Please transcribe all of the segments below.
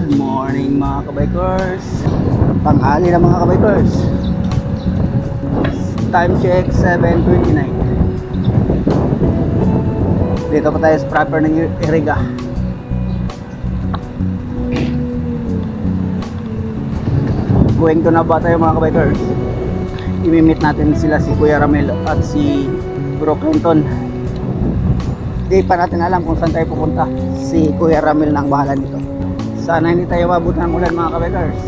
Good morning mga kabikers Tanghali na mga kabikers Time check 7.29 Dito pa tayo sa proper ng Iriga Going to na ba tayo mga kabikers Imimit natin sila si Kuya Ramel at si Bro Clinton Di pa natin alam kung saan tayo pupunta. Si Kuya Ramel na ang bahala nito sana hindi tayo mabot ng ulan mga kabekers.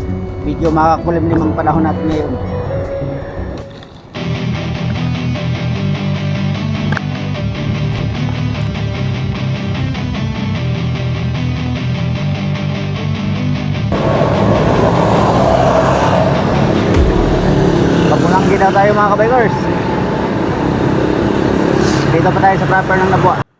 Medyo makakulimlim ang panahon natin ngayon. Papulang ginaw tayo mga kabekers. Dito pa tayo sa proper ng Nabua.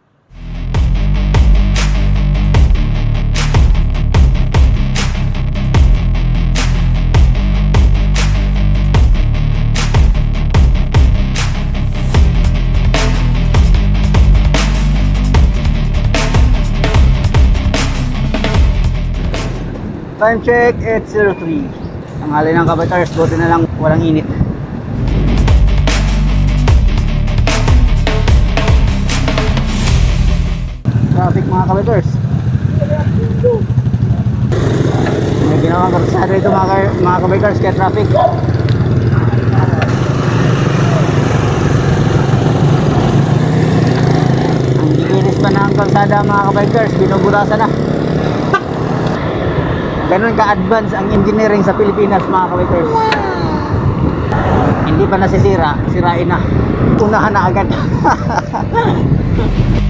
Time check, 8.03 Ang hali ng kabatars, buti na lang walang init. Traffic mga kabatars May ginawang karsada ito mga, mga kabatars kaya traffic. Ang giginis pa ng kalsada mga kabikers, binuburasan na Ganun ka-advance ang engineering sa Pilipinas mga kabikers. Hindi pa nasisira, sirain na. Unahan na agad.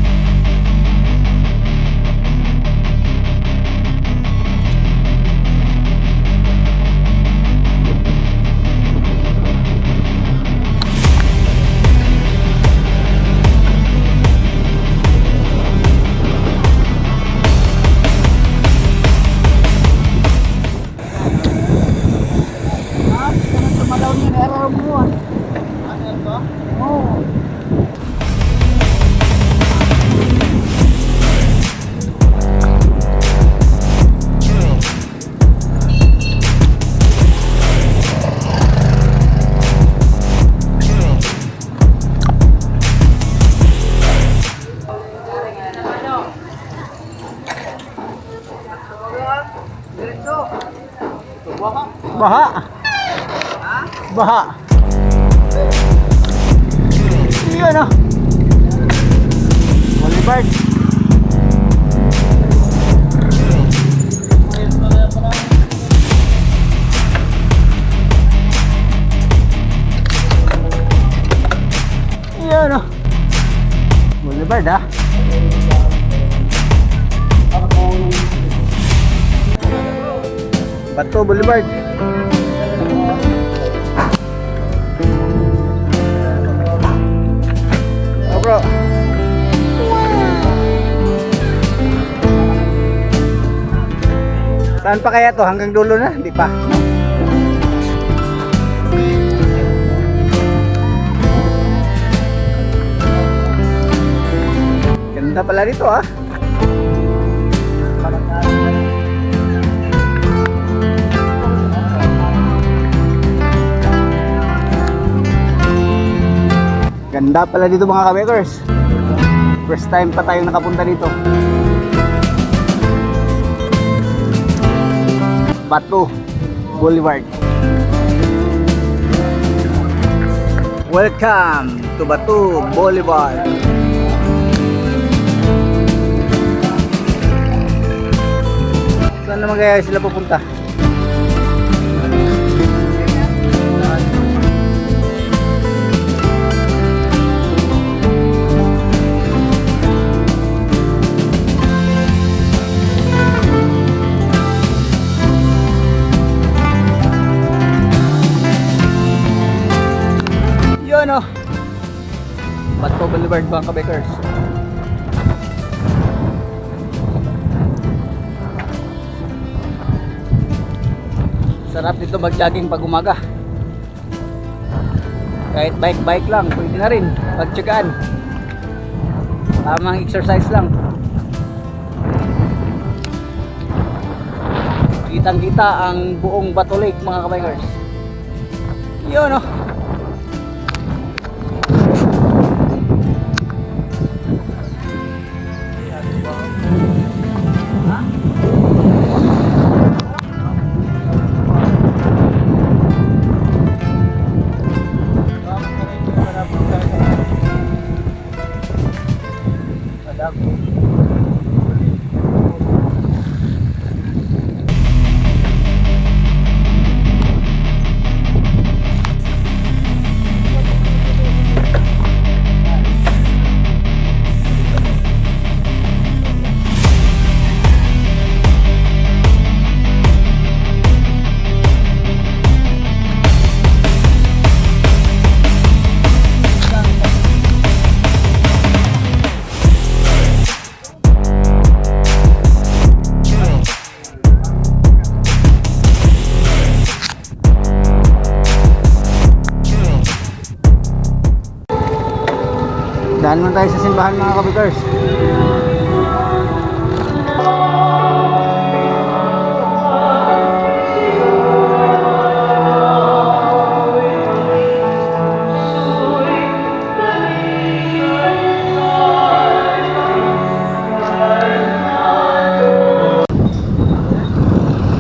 Boulevard ah. Bato Boulevard. Oh bro. Saan pa kaya to? Hanggang dulo na? Hindi pa. Ganda pala dito ah. Ganda pala dito mga kabekers. First time pa tayong nakapunta dito. Batu Boulevard. Welcome to Batu Boulevard. Saan naman kaya sila pupunta? Yun oh. Bato Boulevard mga kabekers. Sarap dito mag-jogging pag umaga. Kahit bike-bike lang, pwede na rin. Pagtsagaan. Tamang exercise lang. Kitang kita ang buong Bato Lake mga kabikers. Yun oh. Daan simbahan mga kabikers.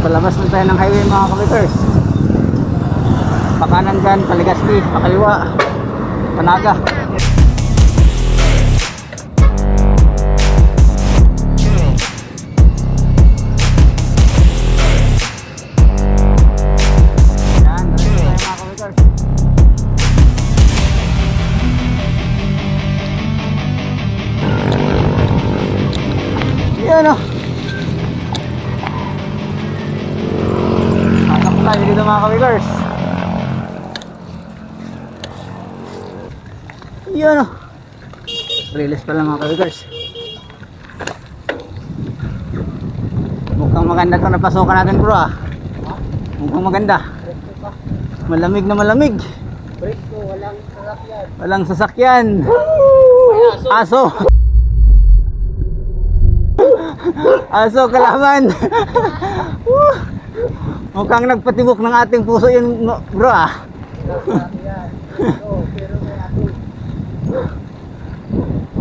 Palabas na tayo ng highway mga kabikers. Pakanan dyan, Paligaspi, pakaliwa, Panaga. Release pala mga kabikers. Mukhang maganda itong napasukan natin bro ah. Mukhang maganda. Malamig na malamig. Presko, walang sasakyan. Walang sasakyan. Aso. Aso kalaman. Woo. Mukhang nagpatibok ng ating puso yun bro ah. Sasakyan. Oo, pero may ako.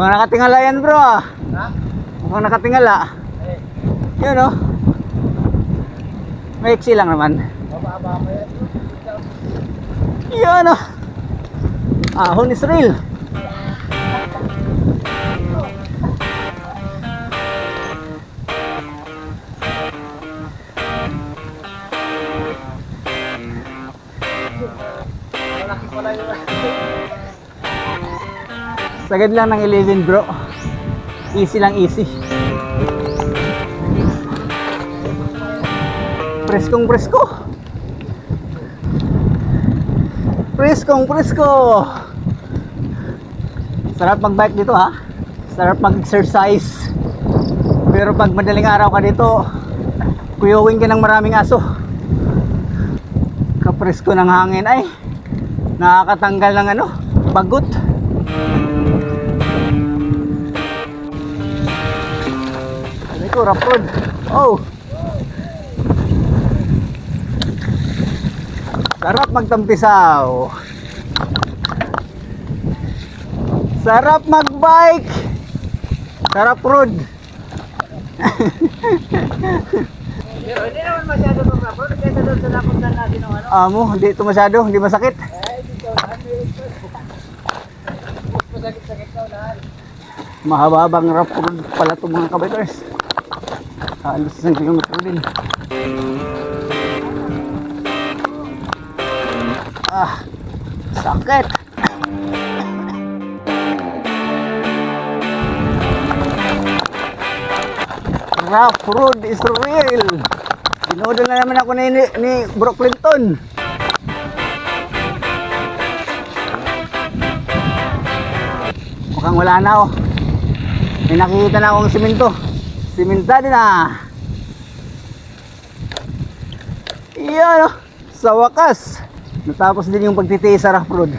Mukhang nakatingala yan bro ah. Ha? Mukhang nakatingala. Eh, Yun oh. Maiksi lang naman. mababa mo yan. Yun oh. Ahon is real. Sagad lang ng 11 bro. Easy lang easy. Preskong presko. Preskong presko. Sarap mag-bike dito ha. Sarap mag-exercise. Pero pag madaling araw ka dito, kuyuwin ka ng maraming aso. Kapresko ng hangin ay nakakatanggal ng ano, bagot. Rough road. Oh! Sarap magtampisaw. Sarap magbike. Sarap road. Pero hindi naman masyado ng rapor. Kaya doon sa napuntan ng ano. Amo, hindi ito masyado, hindi masakit. Masakit-sakit daw lahat. Mahaba-habang rough road pala ito mga kabikers. Halos isang kilometro din. Ah, sakit. Rough road is real. Sinodol na naman ako ni, ni Bro Clinton. Mukhang wala na oh. May nakikita na akong simento. Siminta din na. Iyan oh. Sa wakas. Natapos din yung pagtitiis sa road.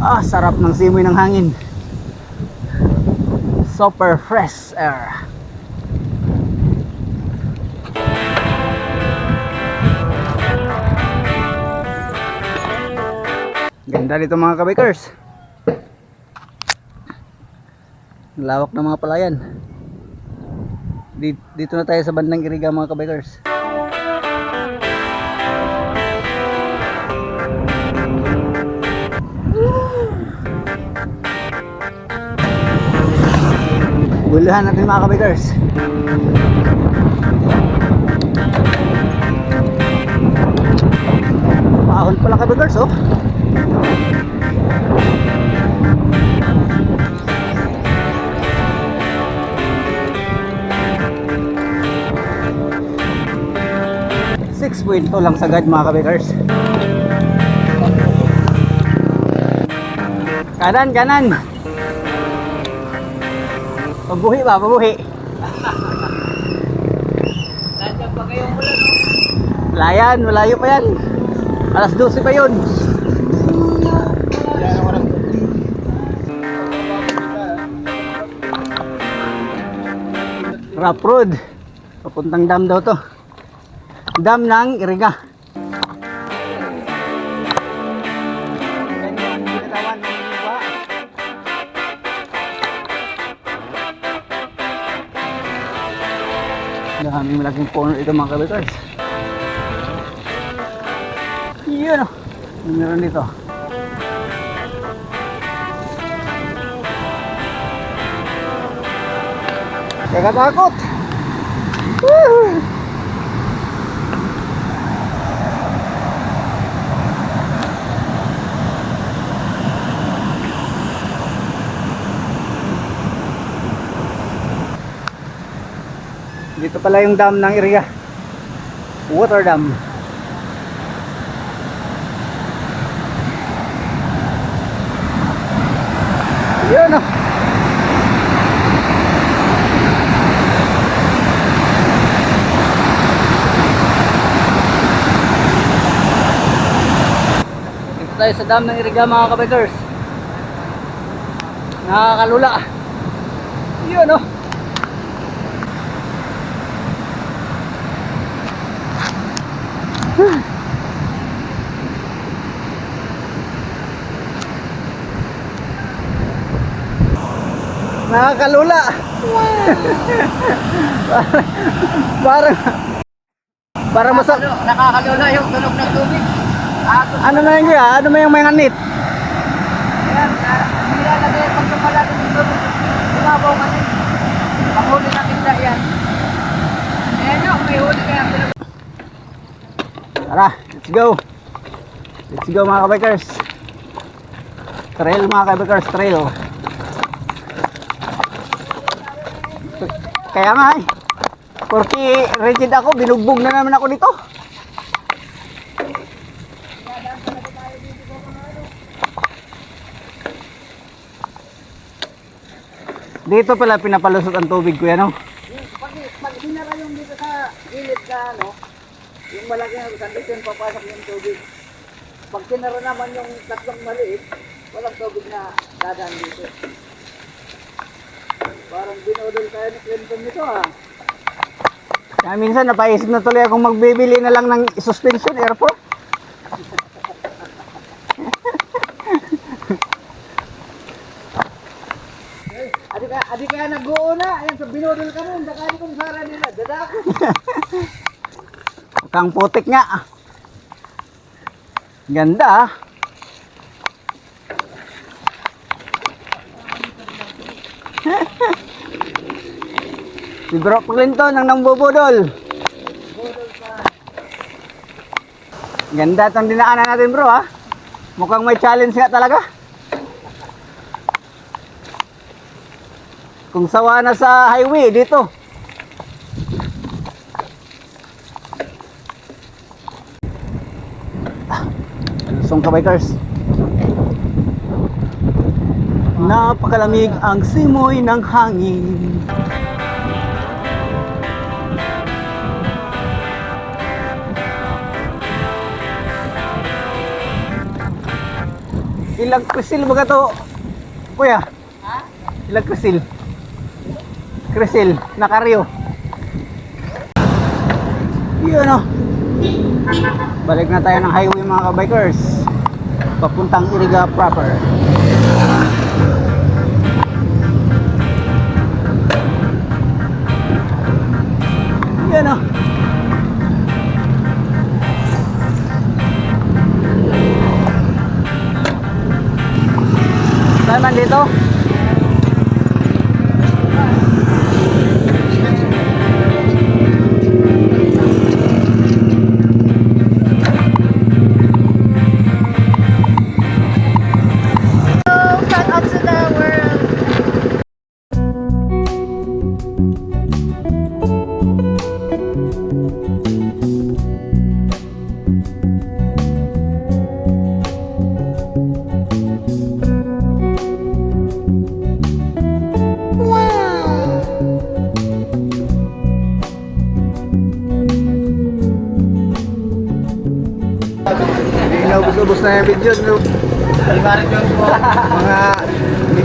Ah, sarap ng simoy ng hangin. Super fresh air. Ganda dito mga kabikers. Lawak ng mga palayan. Di- Dito na tayo sa bandang Iriga mga kabikers. Buluhan natin mga kabikers. Paahon pala kabikers oh. Six point two lang sagad mga kabikers. Kanan, kanan. Pabuhi ba? Pabuhi. Nandiyan malayo pa yan. Alas 12 pa yun. Rough road. Papuntang dam daw to. Dam ng Iriga. Daming malaking puno ito mga kabitors. Yun o. Meron dito. Teka takot. Dito pala yung dam ng area. Water dam. Yun o. Dito tayo sa dam ng Iriga mga kabikers. Nakakalula. Yun o. Nakakalula. parang parang masa Nakakalo- Nakakalula yung tunog ng tubig. Ako, ano na yun kuya? Ano may yung mga nit? yan, ah, nilalagay pag lumalaki ng tubig. Bumabaw ka din. Pahuli na kita yan. Ayan nyo, may huli kaya Tara, let's go. Let's go mga kabikers. Trail mga kabikers, trail. Kaya nga eh. Porque rigid ako, binugbog na naman ako dito. Dito pala pinapalusot ang tubig ko yan, no? Pag, pag hinara yung dito sa gilid ka, ano, yung malaki na sandito yung papasok yung tubig. Pag kinara naman yung tatlong maliit, walang tubig na dadaan dito. Parang binodol tayo ni Clinton nito ah. Kaya minsan napaisip na tuloy akong magbibili na lang ng suspension airport. Adi ka, adi kaya nag-uuna, ayan sa binodol ka nun, dakani kong sara nila, dadako. Kang putik nga. Ganda ah. Si Bro Clinton ang nangbubudol. Ganda itong dinaanan natin bro ha. Mukhang may challenge nga talaga. Kung sawa na sa highway dito. Lusong ka bikers. Napakalamig ang simoy ng hangin. Ilang krisil ba to? Kuya? Ha? Ilang krisil? Krisil, nakaryo. Yun o. Balik na tayo ng highway mga kabikers. papuntang Iriga proper. Yan o. Saan man dito?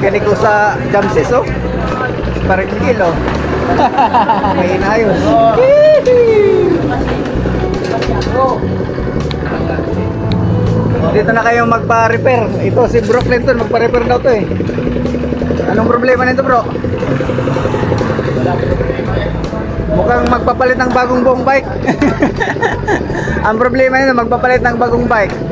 Mekaniko sa Jamses, oh. Parang kilo. May inayos. Dito na kayo magpa-repair. Ito si Bro Clinton, magpa-repair daw to eh. Anong problema nito bro? Mukhang magpapalit ng bagong buong bike. Ang problema nito, magpapalit ng bagong bike.